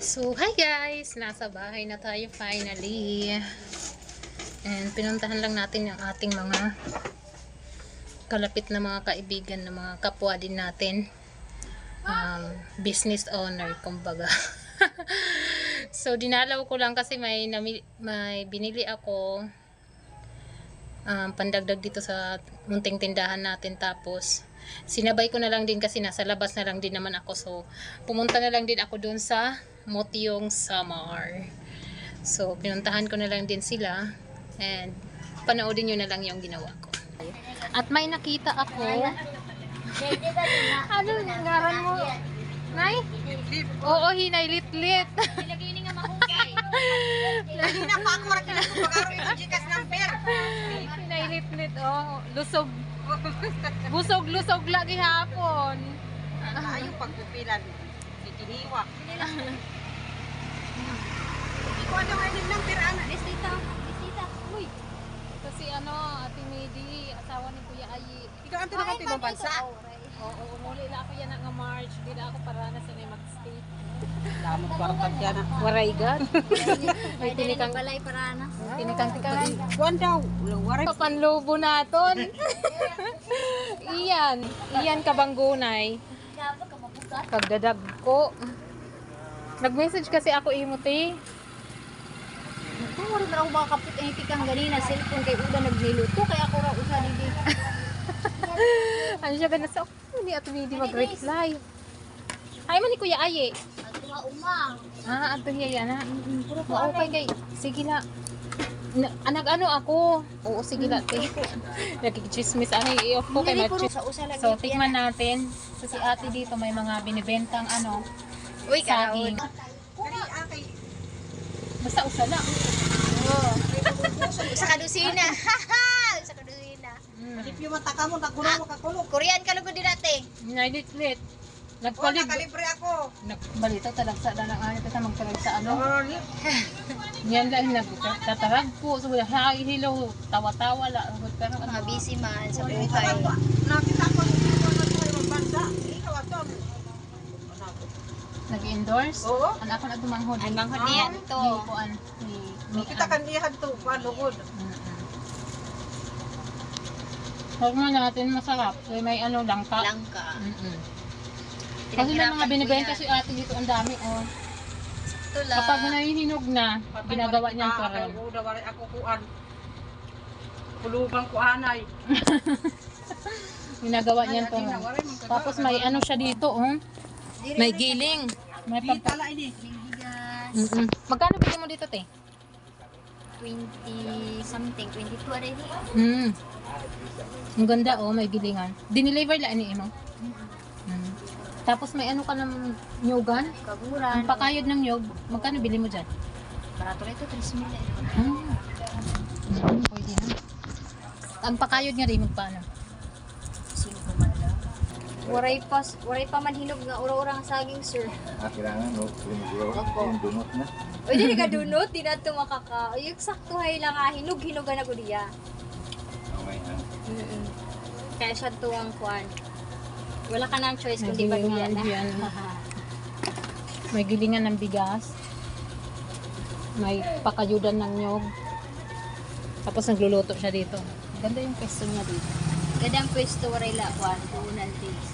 So, hi guys! Nasa bahay na tayo finally. And pinuntahan lang natin yung ating mga kalapit na mga kaibigan na mga kapwa din natin. Um, business owner, kumbaga. so, dinalaw ko lang kasi may, may binili ako um, pandagdag dito sa munting tindahan natin tapos sinabay ko na lang din kasi nasa labas na lang din naman ako so pumunta na lang din ako doon sa Motiong Samar so pinuntahan ko na lang din sila and panoodin nyo na lang yung ginawa ko at may nakita ako ano yung ngaran mo? Nay? Oo, hinay lit-lit. Kanina pa ako rin ko pag-araw yung Gcash number. hinay lit-lit, oh. Lusog. Busog-lusog lagi hapon. Ayaw pagpupilan. Kitiniwa. Hindi ko ano nga yung number, ana. Bisita, bisita. Uy, Kasi ano, Ate Medi, asawa ni Kuya Ayi. Ikaw ang ang ibang bansa. Oo, umuli lang ako yan nga March. Di na ako para na sa mag-stay. Lamang kwartag yan. Waray God. May tinikang balay para na. Tinikang-tikaran. Kuwan daw. Waray. Papanlobo naton. Iyan. Iyan kabanggunay. Ka. Pagdadag ko. Nag-message kasi ako imuti. Ito, wala na ako makakapit ang itikang ganina. Cellphone kay Uda nagniluto. Kaya ako ra usa hindi. Ano siya ba nasa hindi at hindi mag-reply. Ay man ni Kuya Aye. Ah, ato hiya na. Puro ko okay kay. Sige. Na, anag ano ako? Oo, sige la. te. Nakikichismis. Ano, i-off ko kay Hindi puro Match. sa usa lagi. So, tikman natin. So, si ate dito may mga binibentang ano, Uy, saging. Akay. Basta usala. Sa kadusina. Mm. Yung mata ka mo, nagulong mo kakulong. Korean ka lugod din natin. Nailit-lit. O, Nagpalig. nakalibre ako. Nagbalita talagsa na ng ano. Kasi magtalag sa ano. Oh, Yan lang nagtatarag po. So, hi, hello. Tawa-tawa la. Pero ano, Mga busy man sa buhay. lang? Nakita ko yung ito na ito yung bansa. Ikaw ato. nag-endorse. Oo. Ang ako na tumanghod. Ay, manghod niyan to. Ni Kuan. Ni, ni Kita kan iyan to, palugod. Huwag mo natin masarap. Kaya may ano langka. Langka. Mm-mm. Kasi na mga binibenta si ate dito ang dami oh. Ito lang. Kapag nahihinog na, ginagawa niyang karon. Ako daw wala ako kuan. Kulubang ko anay. Ginagawa niyang karon. Tapos may ano siya dito oh. May giling. May pag Pagtala ini. Bigas. Mm-mm. Magkano bili mo dito, te? 20 something. 22 rin. Mm. Ang ganda oh, may gilingan. Dineliver lang ni Imo. Mm. Tapos may ano ka ng nyugan. Kaguran. Ang pakayod ng nyug, magkano bili mo dyan? Barato rin ito. 3 mil. Hmm. Mm, pwede na. Ang pakayod nga rin magpaano? 5 man lang. Waray pa, waray pa man hinog nga ura-ura ang saging, sir. Ah, kailangan no, Opo. yung dunot na. O, di ka dunot, di na ito makaka. Ay, eksakto hay lang nga, hinog-hinog na ko diya. Ah. Mm Kaya siya tuwang kuan. Wala ka nang choice kundi na. dyan. May gilingan ng bigas. May pakayudan ng nyog. Tapos nagluluto siya dito. Ganda yung pesto niya dito. Gadang pwesto waray la kuan, kunan days.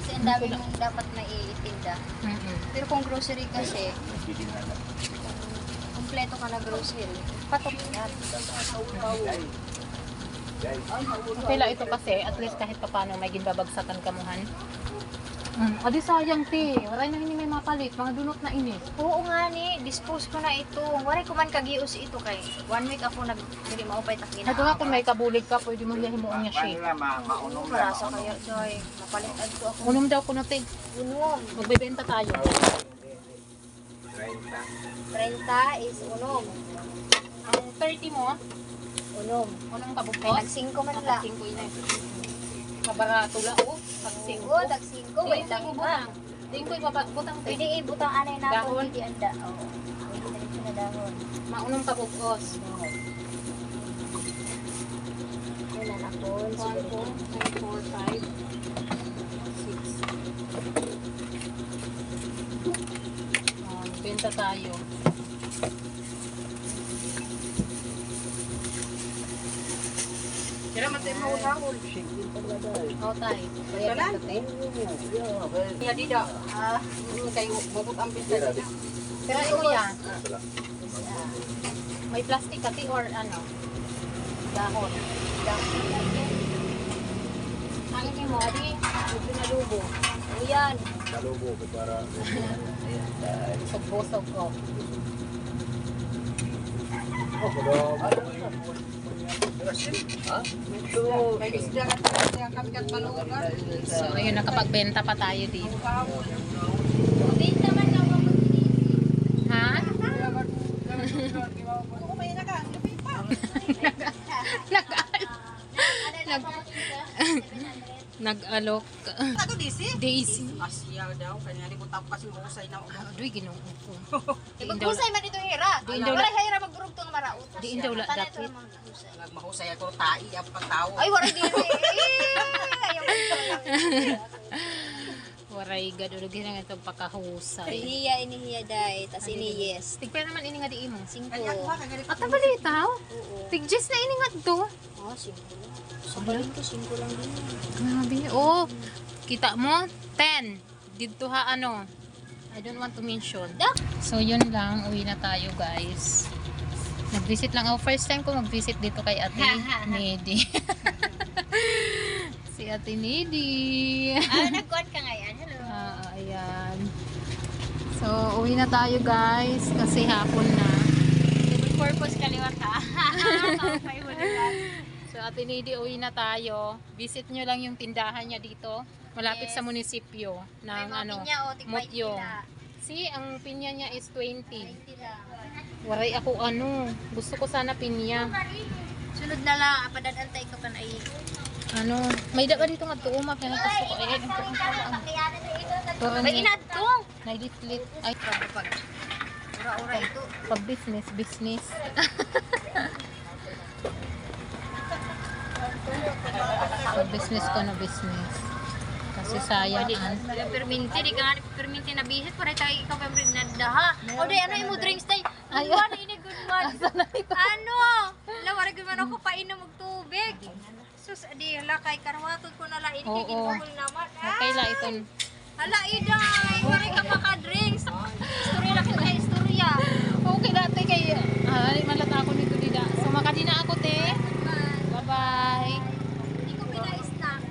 Kasi ang dami mong dapat maiitinda. Mm-mm. Pero kung grocery kasi, na kompleto ka na grocery. Patok yan. Okay lang ito kasi, at least kahit papano may ginbabagsakan kamuhan. Mm. Adi sayang ti. Wala na hindi may mapalit. Mga dunot na ini. Oo nga ni, dispose ko na ito. Waray ko man kagius ito kay one week ako nag dili maupay takin. Ito nga kung may kabulig ka, pwede mo hiya himuon niya ma maunom. Para sa kaya joy, mapalit adto ako. Unom daw ko na ti. Unom. Magbebenta tayo. 30 is unom. Ang 30 mo, Unom. unang Kay kabukos. nag-5 man la. Tagsing ko ina. Kabarato la o. Tagsing ko. Oo, tag-5. Wait lang ko ha. Din ko ibaba- butang Pwede ibutang anay na ako. Dahon? Hindi anda. Oo. Pwede na rin na dahon. Maunong kabukos. Yun na ako. 1, 2, 3, 4, 5, 6. Benta tayo. Kira matay mo utahol. Oh, tay. Bayad Talan? ka, tay. Iya dida. Ah, kayo mabot ang pinta. Pero ito yan. May plastic kati or ano? Dahon. Ang ini mo, adi, medyo nalubo. O yan, Kalubo ko para busog-busog ko. May So, ayun, nakapagbenta pa tayo dito. Ha? Naka, Nag Nag-alok. Ako disi. Daisy. Asya daw kanya di ko tapas mo usay na ulo. Adoy, ginoo ko. Diin daw, Maghusay man dito hira. Diin daw- Wala hira magdurog tong maraot. diin daw la maghusay. Nagmahusay ako tai ang pagtao. Ay, wala diri. Ayaw mo Waray, gadulog na nga itong pakahusay. Inihiya, inihiya dai. Tas iniyes. Tigpera naman ini nga di imo. Singko. At balitaw? Oo. Tigjes na ini nga to. Oh, singko lang. Sa balin ko, singko lang din. Grabe. Oh, kita mo? 10. Dito ha ano. I don't want to mention. So yun lang, uwi na tayo guys. Nag-visit lang ako. First time ko mag-visit dito kay Ate Nedy. si Ate Nedy. Ah, nagkuhan ka ngayon. Ah, ayan. So, uwi na tayo guys kasi hapon na. Double purpose kaliwa ka. So, Ate Nedy, uwi na tayo. Visit nyo lang yung tindahan niya dito. Malapit Yes. sa munisipyo ng May ano, pinya, oh, Mutyo. See, ang pinya niya is 20. Tila. Waray ako ano, gusto ko sana pinya. Sunod na lang, apadadantay ko pa na i- Ano, may daba dito nga tuuma, kaya gusto ko. Eh, Pero May inad ko. naiditlit. Ay, Pag ura-ura ito. pag business, business. pag business ko na business. Kasi sayang an. Perminti, di ka nga perminti na bisit. Para tayo ikaw pa na daha. O day, ano yung drinks tayo? Good one, ini good one. Ano? Lawara man ako painom og tubig. Sus, di hala kay karwatot ko na lang. Ini ginugol naman. Okay la ito. Hala, iday. Wala ka maka-drinks. Ko na istorya. Okay dati kay ay malata ako nito dida. So makadi na ako te. Bye-bye. Hindi ko pina-snack.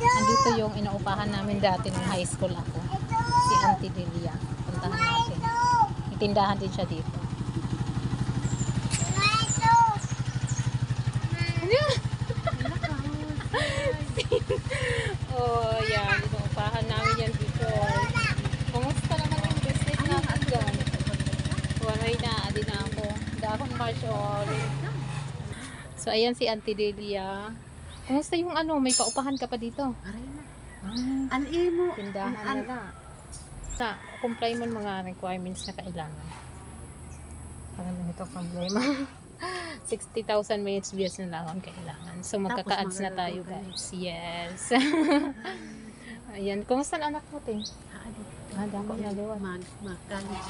Andito yung inaupahan namin dati nung high school ako. Auntie Delia. Puntahan natin. Itindahan din siya dito. oh, yan. Inaupahan namin yan before. Kumusta naman yung business dyan? Waray na. Adi na ako. Dahon March all. So, ayan si Auntie Delia. Kumusta yung ano? May paupahan ka pa dito? Ah, An imo. tindahan nila. Sa, comply mo mga requirements na kailangan. Parang ito problema. 60,000 minutes views na lang ang kailangan. So, magkaka-ads na tayo, guys. Yes. Ayan. Kumusta ang anak mo, te? Ah, dako na liwat. Mag makalis.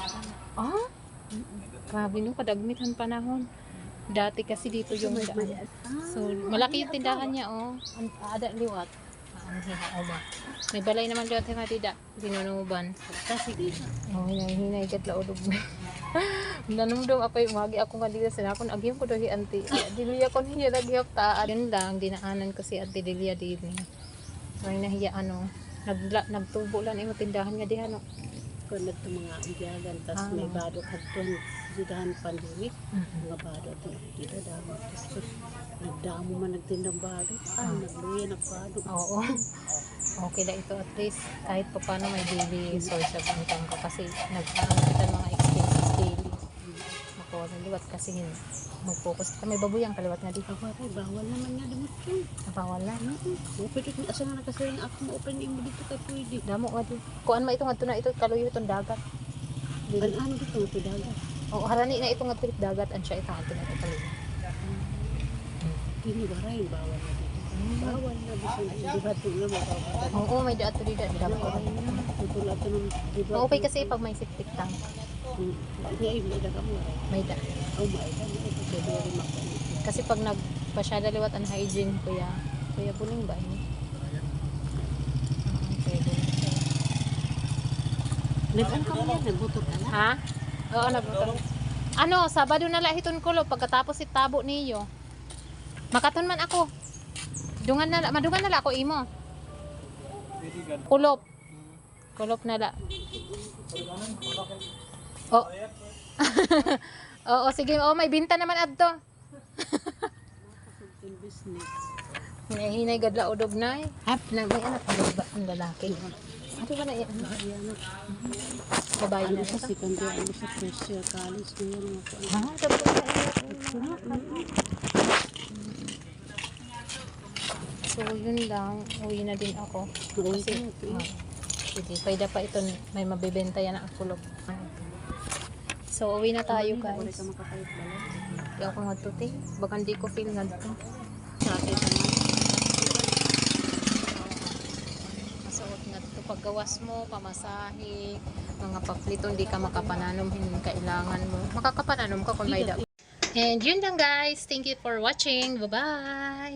Ah? Grabe no, kadagmitan panahon. Dati kasi dito yung daan. So, malaki yung tindahan niya, oh. Ada liwat. Ah, Ang hiha ba? May balay naman liwat nga tida. Sinunuban. Kasi di. Oh, yung hinay kat laulog mo. Nanumdum ako yung umagi ako nga dito sa nakon. Agyam ko daw hi auntie. Dilia ko niya lagi ako taan. Yun lang, dinaanan ko si auntie Dilia din. May nahiya ano. Nagla, nagtubo lang yung tindahan nga diha no. Kung nagto mga umbiyagan, tas Ah. may badok hadton sidahan pandemic. Mga badok to. Dito damo. Nagdamo man nagtindang badok. Ah, nagluya na badok. Oo. Okay lang ito at least kahit pa paano may daily source of income ka kasi nag-ano kita ng mga expenses daily. Ako, naliwat kasi yun. Mag-focus ka. May babuyang kaliwat nga dito. Ako, bawal naman nga dimot yun. Napawala. O, pwede kung asa nga nakasaring ako mo open mo dito ka pwede. Damo nga di. Kuan ma ito nga ito na ito kaluyo itong dagat. An ano dito ang pidaga? O harani na ito nga dagat an siya atin na ito. Kini ba rin bawal na dito. Bawal na bisan dibat ko na bawal. Oo, may rin daat dapat. Ito lang ito ng dibat. Okay kasi pag may siptik tank, may daga mo. may da. Oh magtanong. Kasi pag nagpasyada liwat ang hygiene, kuya, kuya buling ba? Ah. Nag-an ka mo yan, nagbutot ka na. Ha? Oo, nagbuto. Ano, Sabado na lahiton ko lo pagkatapos itabo niyo. Makaton man ako. Dungan na madungan na la ako imo. Kulop. Kulop na la. Oh. Oo, sige. Oh, may binta naman adto. Hinahinay gadla udog na eh. Hap na may anak ang ba ang lalaki. Ano ba na yan? Na. Babae na sa ito. second year, ano sa first year college na kuwan. Ha? Tapos na So, yun lang. Uwi na din ako. Kasi, ah, sige, pwede pa ito. May mabibenta yan ang kulog. So, uwi na tayo guys. ka makakayot bala. Di ako nga tuti. Baka hindi ko feel nga to. Sa akin ka na. Masuot nga to. Paggawas mo, pamasahe, mga paplito, hindi ka makapananom, hindi kailangan mo. Makakapananom ka kung may da. And yun lang guys. Thank you for watching. Bye-bye!